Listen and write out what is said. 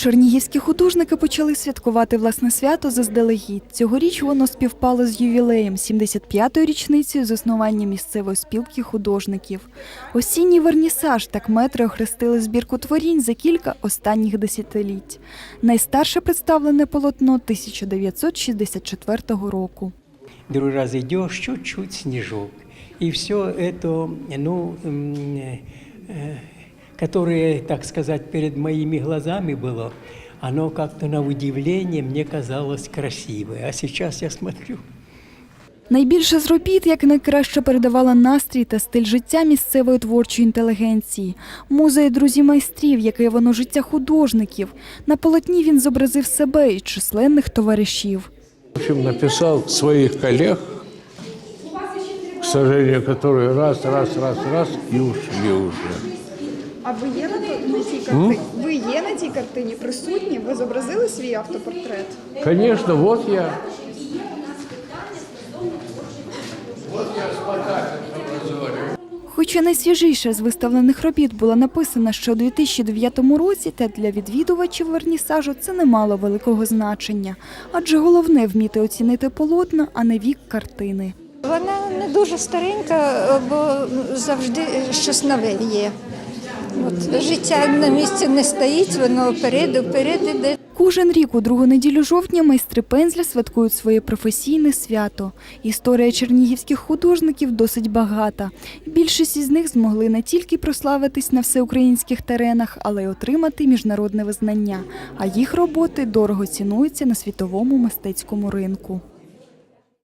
Чернігівські художники почали святкувати власне свято заздалегідь. Цьогоріч воно співпало з ювілеєм 75-ї річницею заснування місцевої спілки художників. Осінній вернісаж так метри охрестили збірку творінь за кілька останніх десятиліть. Найстарше представлене полотно 1964 року. Другой раз идешь, чуть-чуть снежок. И все это, ну, м, э, которое, так сказать, перед моими глазами было, оно как-то на удивление мне казалось красивое. А сейчас я смотрю, Найбільше з робіт як найкраще передавала настрій та стиль життя місцевої творчої інтелігенції. Муза і друзі майстрів, яке воно життя художників. На полотні він зобразив себе і численних товаришів. В общем, написал своих коллег, к сожалению, которые раз, раз, раз, раз и ушли уже. А ви є на, на цій картині? Ви є на цій картині присутні? Ви зобразили свій автопортрет? Конечно, вот я. Хоча найсвіжіша з виставлених робіт була написана ще у 2009 році, та для відвідувачів вернісажу це не мало великого значення, адже головне вміти оцінити полотна, а не вік картини. Вона не дуже старенька, бо завжди щось нове є. От, життя на місці не стоїть, воно вперед, вперед іде. Кожен рік у другу неділю жовтня майстри пензля святкують своє професійне свято. Історія чернігівських художників досить багата. Більшість із них змогли не тільки прославитись на всеукраїнських теренах, але й отримати міжнародне визнання. А їх роботи дорого цінуються на світовому мистецькому ринку.